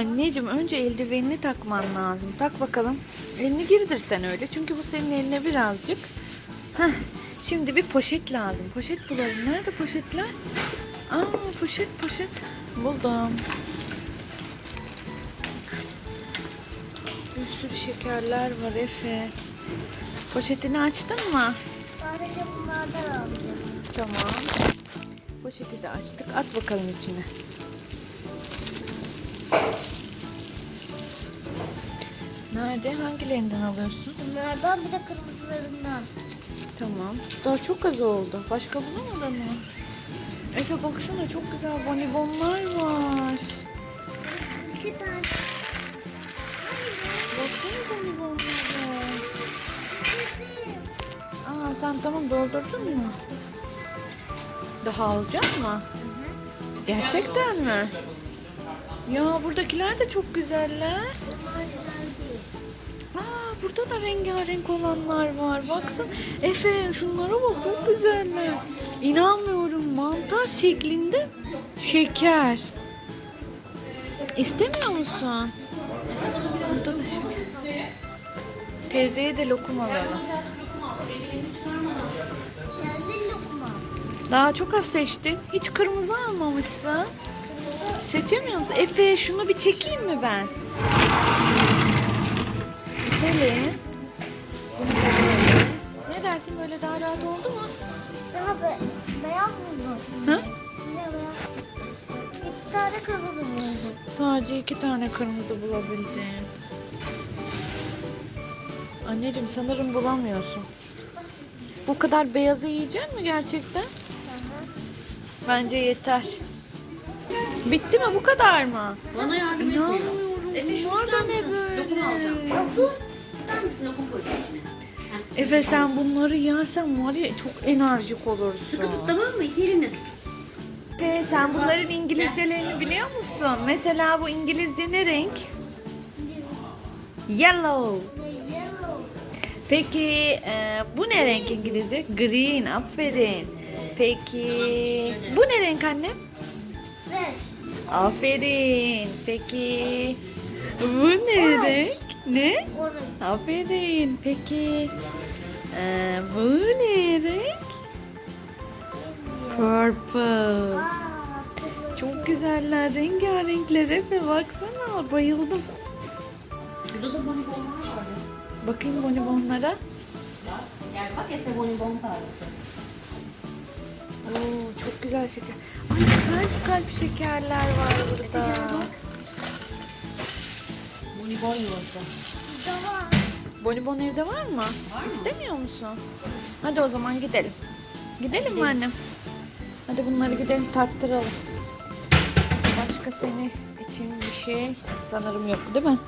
Anneciğim önce eldivenini takman lazım. Tak bakalım. Elini girdir sen öyle. Çünkü bu senin eline birazcık. Heh. Şimdi bir poşet lazım. Poşet bulalım. Nerede poşetler? Aa poşet poşet. Buldum. Bir sürü şekerler var Efe. Poşetini açtın mı? Sadece bunlardan alacağım. Tamam. Poşeti de açtık. At bakalım içine. Nerede? Hangilerinden alıyorsun? Bunlardan bir de kırmızılarından. Tamam. Daha çok az oldu. Başka bulamadın mı? Efe baksana çok güzel bonibonlar var. İki tane. Baksana bonibonlara. Aa sen tamam doldurdun mu? Daha alacak mı? Gerçekten mi? Ya buradakiler de çok güzeller. Burada da rengarenk olanlar var. Baksana. Efe şunlara bak çok güzeller. İnanmıyorum mantar şeklinde şeker. İstemiyor musun? Burada da şeker. Teyzeye de lokum alalım. Daha çok az seçtin. Hiç kırmızı almamışsın. Seçemiyor musun? Efe şunu bir çekeyim mi ben? Şöyle. Ne dersin böyle daha rahat oldu mu? Daha be beyaz buldum. Beyaz? İki tane kırmızı buldum. Sadece iki tane kırmızı bulabildim. Anneciğim sanırım bulamıyorsun. Bu kadar beyazı yiyecek mi gerçekten? Bence yeter. Bitti mi? Bu kadar mı? Bana yardım etmiyor. Efe şu Bunlar da tutar ne böyle? Lokum alacağım. Lokum koyacağım içine. Heh. Efe sen bunları yersen var ya çok enerjik olursun. Sıkı tut tamam mı? İki tut. Efe sen bunların İngilizcelerini biliyor musun? Mesela bu İngilizce ne renk? Yellow. Yellow. Peki e, bu ne renk İngilizce? Green. Aferin. Peki bu ne renk annem? Red. Aferin. Peki bu ne renk? Ne? Orange. Aferin. Peki e, bu ne renk? Purple. Çok güzeller rengarenkler Efe baksana bayıldım. Şurada da bonibonlar var. Bakayım bonibonlara. Gel bak Efe bonibon tarifı. Oo çok güzel şeker. Ay kalp kalp şekerler var burada. Bonibon yuvası. daha. Bonibon evde var mı? Var mı? İstemiyor musun? Hadi o zaman gidelim. Gidelim mi annem? Hadi bunları gidelim tarttıralım. Başka seni için bir şey sanırım yok değil mi?